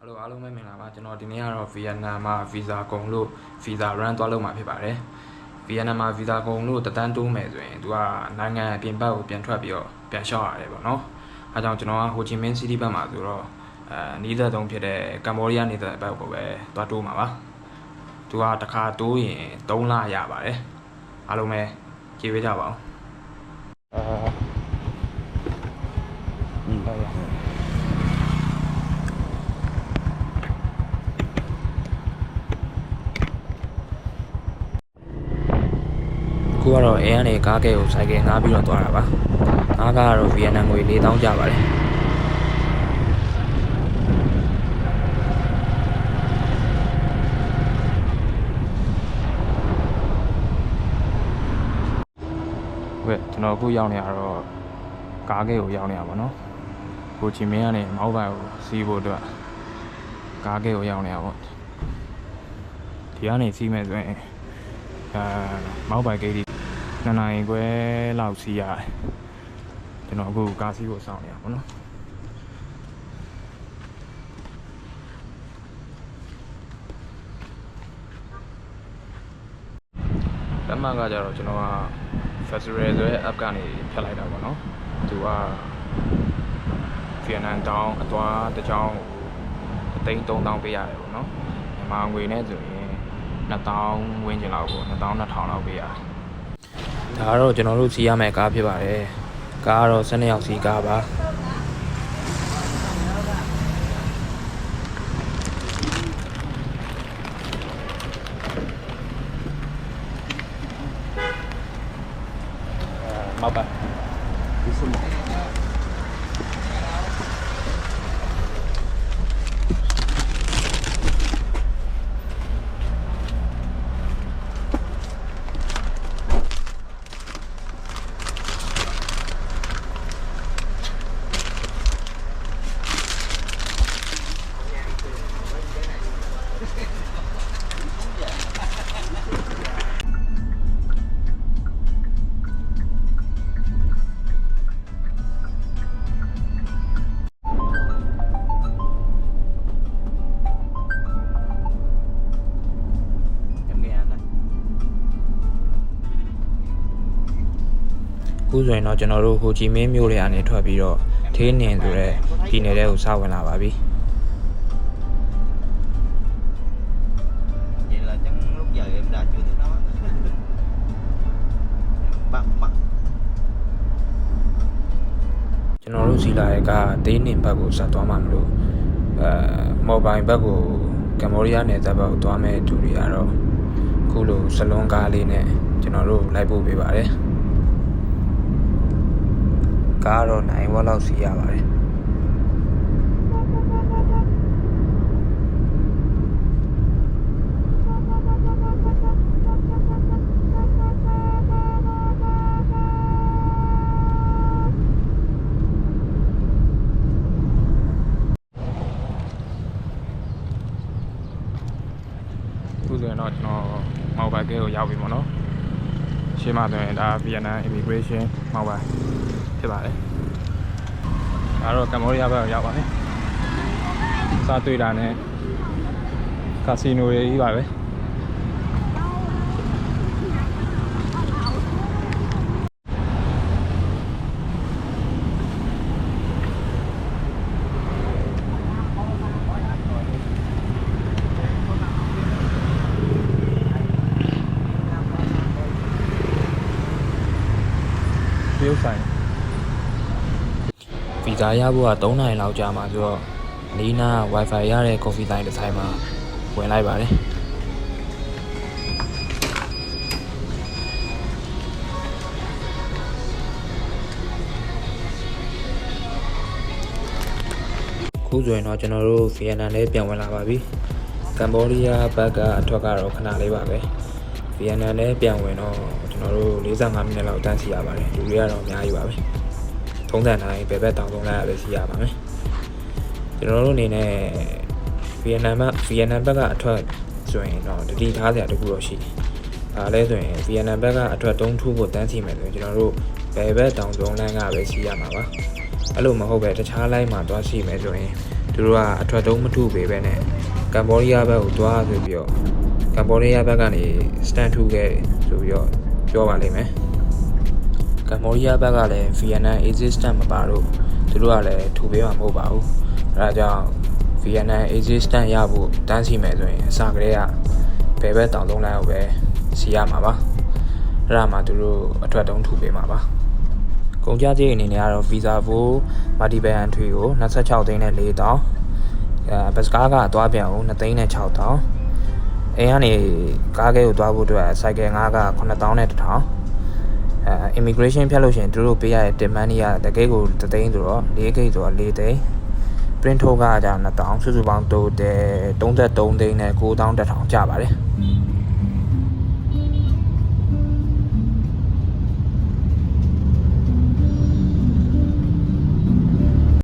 ဟယ်လိုအားလုံးပဲမင်္ဂလာပါကျွန်တော်ဒီနေ့ကတော့ဗီယက်နမ်မှာဗီဇာကုန်လို့ဗီဇာ run သွားလုပ်မှာဖြစ်ပါတယ်ဗီယက်နမ်မှာဗီဇာကုန်လို့တတန်းတိုးမယ်ဆိုရင်သူကနိုင်ငံအပြင်ဘက်ကိုပြန်ထွက်ပြီးတော့ပြန်လျှောက်ရတယ်ပေါ့နော်အဲကြောင့်ကျွန်တော်ကဟိုချီမင်းစီးတီးဘက်မှာဆိုတော့အဲနီးသက်သုံးဖြစ်တဲ့ကမ္ဘောဒီးယားနေတဲ့ဘက်ကိုပဲသွားတိုးမှာပါသူကတစ်ခါတိုးရင်3လရပါတယ်အားလုံးပဲကြည့်ပေးကြပါဦးအဲ อืม ဟုတ်ရ အခုကတော့အဲကနေကားကဲကိုဆိုင်ကယ်ငှားပြီးတော့သွားတာပါငှားကားကတော့ဗီယက်နမ်ငွေ4000ကျပါတယ်ဟုတ်ကဲ့ကျွန်တော်အခုရောက်နေရတော့ကားကဲကိုရောက်နေရပါတော့ကိုချီမင်းကနေမောက်ပိုင်ကိုစီးဖို့အတွက်ကားကဲကိုရောက်နေရပါဒီကနေစီးမယ်ဆိုရင်အဲမောက်ပိုင်ဂိတ်ဒီ နှစ်နိုင်ခွဲလောက်စီးရတယ်ကျွန်တော်အခုကားစီးကိုစောင့်နေရပါတော့လက်မှတ်ကကြတော့ကျွန်တော်က Festival ဆိုတဲ့ app ကနေဖြတ်လိုက်တာပေါ့နော်သူကဗီယက်နမ်တောင်းအသွားတစ်ကြောင်းအသိန်း3000ပေးရတယ်ပေါ့နော်မြန်မာငွေနဲ့ဆိုရင်2000ဝန်းကျင်လောက်ပေါ့2000 2000လောက်ပေးရတယ် ဒါကတော့ကျွန်တော်တို့စီးရမယ့်ကားဖြစ်ပါတယ်ကားကတော့12ယောက်စီးကားပါမောက်ပါဒီစမ ခုဆိုရင်တော့ကျွန်တော်တို့ဟိုချီမင်းမြို့တွေအနေထွက်ပြီးတော့သေးနင်ဆိုတဲ့ဒီနယ်တဲ့ကိုစဝင်လာပါပြီ vậy là chắc lúc giờ em đã chưa thấy nó bắt bắt ကျွန်တော်တို့စီလာရဲ့ကသေးနင်ဘက်ကိုဆက်သွားမှမလို့အဲမော်ဘိုင်ဘက်ကိုကမ္ဘောဒီးယားနယ်စပ်ဘက်ကိုသွားမဲ့သူတွေကတော့ခုလိုစလွန်ကားလေးနဲ့ကျွန်တော်တို့လိုက်ပို့ပေးပါတယ် ကားတော့နိုင်ဝက်လောက်စီရပါတယ်အခုဆိုရင်တော့ကျွန်တော်မော်ဘိုင်ကဲကိုရောက်ပြီပေါ့နော်ရှင်းမဆိုရင်ဒါဗီယက်နမ် immigration မော် ဘိုင်ဖြစ်ပါတယ်ဒါတော့ကမ္ဘောဒီးယားဘက်ကိုရောက်ပါပြီစားတွေ့တာနဲ့ ကာစီနိုတွေကြီးပါပဲပြုတ်ဆိုင်ဗီဇာရဖို့က3နိုင်လောက်ကြာမှာဆိုတော့လီနာ Wi-Fi ရတဲ့ coffee time တစ်ဆိုင်မှာဝင်လိုက်ပါတယ်ခုဆိုရင်တော့ကျွန်တော်တို့ဗီယက်နမ်လေးပြန်ဝင်လာပါပြီကမ္ဘောဒီးယားဘက်ကအထွက်ကတော့ခဏလေးပါပဲဗီယက်နမ်လည်းပြန်ဝင်တော့ကျွန်တော်တို့45မိနစ်လောက်တန်းစီရပါတယ်လူတွေကတော့အများကြီးပါပဲ ထုံးစံတိုင်းဘယ်ဘက်တောင်သုံးလိုက်ရပဲစီရပါမယ်ကျွန်တော်တို့အနေနဲ့ဗီယက်နမ်ဘက်ဗီယက်နမ်ဘက်ကအထွက်ဆိုရင်တော့တတိထားစရာတခုတော့ရှိတယ်ဒါလည်းဆိုရင်ဗီယက်နမ်ဘက်ကအထွက်3ထူးကိုတန်းစီမယ်ဆိုရင်ကျွန်တော်တို့ဘယ်ဘက်တောင်သုံးလမ်းကပဲစီရမှာပါအဲ့လိုမဟုတ်ပဲတခြား line မှာသွားစီမယ်ဆိုရင်တသူတို့ကအထွက်တုံးမထုပေးပဲနဲ့ကမ်ဘောဒီးယားဘက်ကိုသွားဆိုပြီးတော့ကမ်ဘောဒီးယားဘက်ကနေစတန်ထုခဲ့ဆိုပြီးတော့ပြောပါလိမ့်မယ် ကမ်ဘောဒီးယားဘက်ကလည်း Vietnam existent မပါတော့သူတို့ကလည်းထူပေးမှာမဟုတ်ပါဘူးအဲဒါကြောင့် Vietnam existent ရဖို့တန်းစီမယ်ဆိုရင်အစကတည်းကဘယ်ဘက်တောင်သုံးလိုက်အောင်ပဲစီရမှာပါအဲ့ဒါမှသူတို့အထွက်တုံးထူပေးမှာပါကုန်ကြစည်အနေနဲ့ကတော့ Visa ဖို့ Multiple Entry ကို26သိန်းနဲ့4တောင်းအဲဘတ်စကားကသွားပြန်အောင်2သိန်းနဲ့6တောင်းအိမ်ကနေကားကဲကိုသွားဖို့အတွက် cycle 5က9တောင်းနဲ့1တောင်း အဲ immigration ဖြတ်လို့ရှရင်သူတို့ပေးရတဲ့ demand ကြီးကတကယ်ကို3သိန်းဆိုတော့4ဂိတ်ဆိုတော့4သိန်း print ထုတ်ကကြာ2တောင်းစုစုပေါင်းတိုးတယ်33သိန်းနဲ့9တောင်း1000ကျပါတယ်